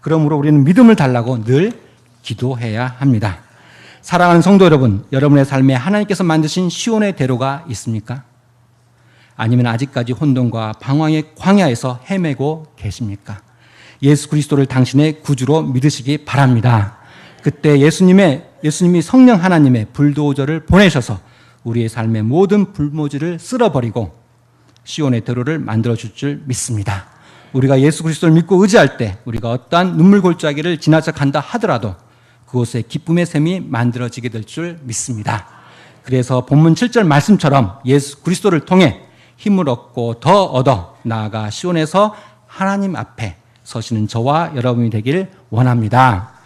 그러므로 우리는 믿음을 달라고 늘 기도해야 합니다. 사랑하는 성도 여러분, 여러분의 삶에 하나님께서 만드신 시온의 대로가 있습니까? 아니면 아직까지 혼돈과 방황의 광야에서 헤매고 계십니까? 예수 그리스도를 당신의 구주로 믿으시기 바랍니다. 그때 예수님의 예수님이 성령 하나님의 불도저를 보내셔서 우리의 삶의 모든 불모지를 쓸어버리고 시온의 대로를 만들어 줄 줄 믿습니다. 우리가 예수 그리스도를 믿고 의지할 때 우리가 어떠한 눈물 골짜기를 지나쳐 간다 하더라도 그곳에 기쁨의 샘이 만들어지게 될 줄 믿습니다. 그래서 본문 7절 말씀처럼 예수 그리스도를 통해 힘을 얻고 더 얻어 나아가 시온에서 하나님 앞에 서시는 저와 여러분이 되길 원합니다.